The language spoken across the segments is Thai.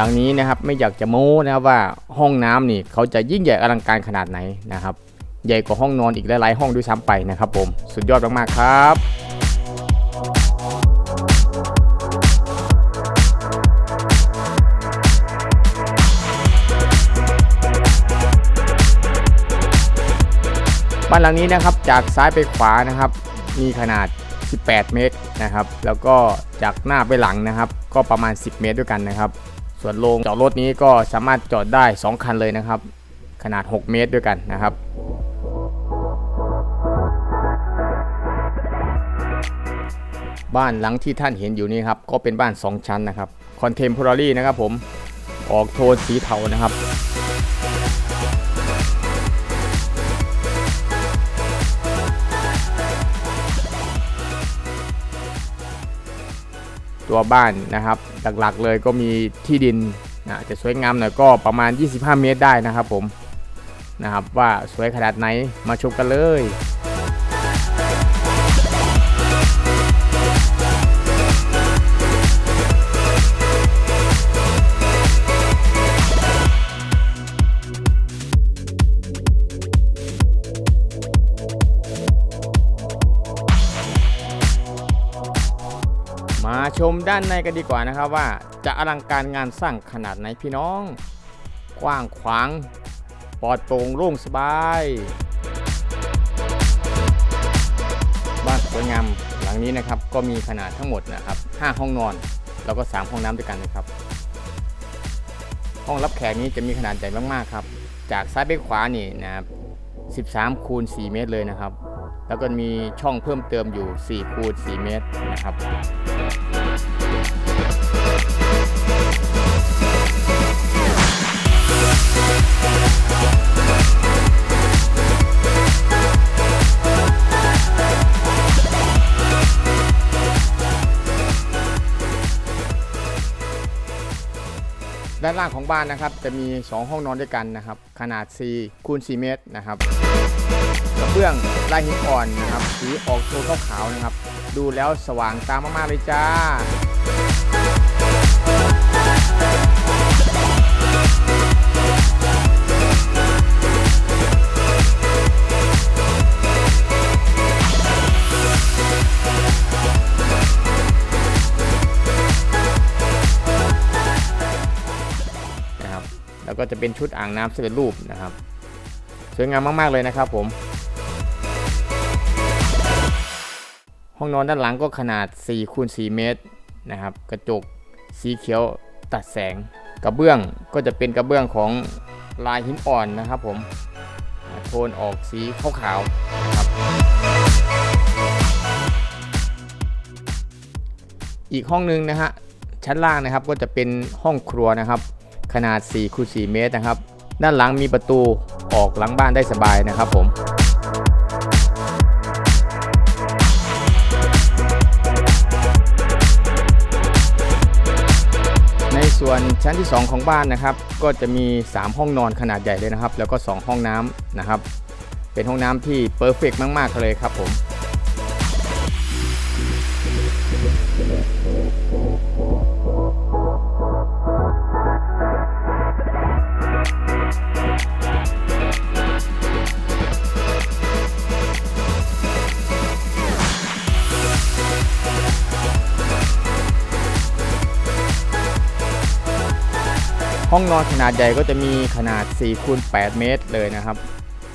ดังนี้นะครับไม่อยากจะโม้นะครับว่าห้องน้ำนี่เขาจะยิ่งใหญ่อลังการขนาดไหนนะครับใหญ่กว่าห้องนอนอีกหลายๆห้องด้วยซ้ำไปนะครับผมสุดยอดมากๆครับบ้านหลังนี้นะครับจากซ้ายไปขวานะครับ มีขนาด 18 เมตรนะครับ แล้วก็จากหน้าไปหลังนะครับ ก็ประมาณ 10 เมตรด้วยกันนะครับ ส่วนโรงจอดรถนี้ก็สามารถจอดได้ 2 คันเลยนะครับ ขนาด 6 เมตรด้วยกันนะครับบ้านหลังที่ท่านเห็นอยู่นี้ครับก็เป็นบ้าน 2 ชั้นนะครับคอนเทมพอร์รี่นะครับผมออกโทนสีเทานะครับ ตัวบ้านนะครับ หลักๆเลยก็มีที่ดินนะจะสวยงามหน่อยก็ประมาณ 25 เมตรได้นะครับผมนะครับว่าสวยขนาดไหนมาชมกันเลย มาชมด้านในกันดีกว่านะครับว่าจะอลังการงานสร้างขนาดไหนพี่น้อง กว้างขวางปลอดโปร่งโล่งสบายบ้านสวยงามหลังนี้นะครับก็มีขนาดทั้งหมดนะครับ 5 ห้องนอนแล้วก็ 3 ห้องน้ำด้วยกันนะครับ ห้องรับแขกนี้จะมีขนาดใหญ่มากๆครับ จากซ้ายไปขวานี่นะครับ 13คูณ4เมตรเลยนะครับ แล้วก็มีช่องเพิ่มเติมอยู่ 4 คูณ 4 เมตรนะครับด้านล่างของบ้านนะครับจะมี 2 ห้องนอนด้วยกันนะครับ ขนาด 4 คูณ 4 เมตรนะครับ ระเบื้องลายหินอ่อนนะครับสีออกโทนขาวๆนะครับ ดูแล้วสว่างตามากๆเลยจ้านะครับแล้วก็จะเป็นชุดอ่างน้ำสำเร็จรูปนะครับ สวยงามมาก ๆ เลยนะครับผม ห้องนอนด้านหลังก็ขนาด4คูณ4เมตรนะครับ กระจกสีเขียวตัดแสง กระเบื้องก็จะเป็นกระเบื้องของลายหินอ่อนนะครับผม โทนออกสีขาวๆนะครับ อีกห้องหนึงนะฮะ ชั้นล่างนะครับก็จะเป็นห้องครัวนะครับ ขนาด4คูณ4เมตรนะครับ ด้านหลังมีประตูออกหลังบ้านได้สบายนะครับผม ส่วนชั้นที่ 2 ของบ้านนะครับก็จะมี 3 ห้องนอนขนาดใหญ่เลยนะครับ แล้วก็ 2 ห้องน้ำนะครับ เป็นห้องน้ำที่เพอร์เฟกมาก ๆ เลยครับผม ห้องนอนขนาดใหญ่ก็จะมีขนาด4คูณ8เมตรเลยนะครับ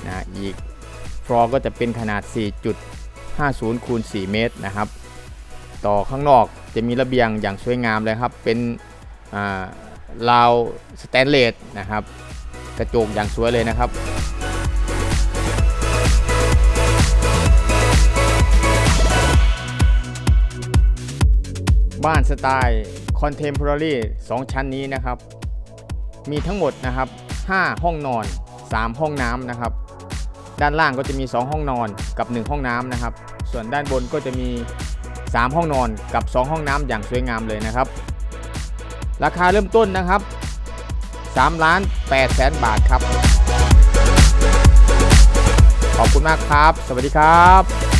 นะอีกฟลอร์ก็จะเป็นขนาด 4.50คูณ4เมตรนะครับ ต่อข้างนอกจะมีระเบียงอย่างสวยงามเลยครับ เป็นอ่าราวสแตนเลสนะครับ กระจกอย่างสวยเลยนะครับบ้านสไตล์คอนเทมพอร์รี่2ชั้นนี้นะครับ มีทั้งหมดนะครับ 5 ห้องนอน 3 ห้องน้ำนะครับ ด้านล่างก็จะมี 2 ห้องนอนกับ 1 ห้องน้ำนะครับ ส่วนด้านบนก็จะมี 3 ห้องนอนกับ 2 ห้องน้ำอย่างสวยงามเลยนะครับ ราคาเริ่มต้นนะครับ3ล้าน8แสนบาทครับ ขอบคุณมากครับ สวัสดีครับ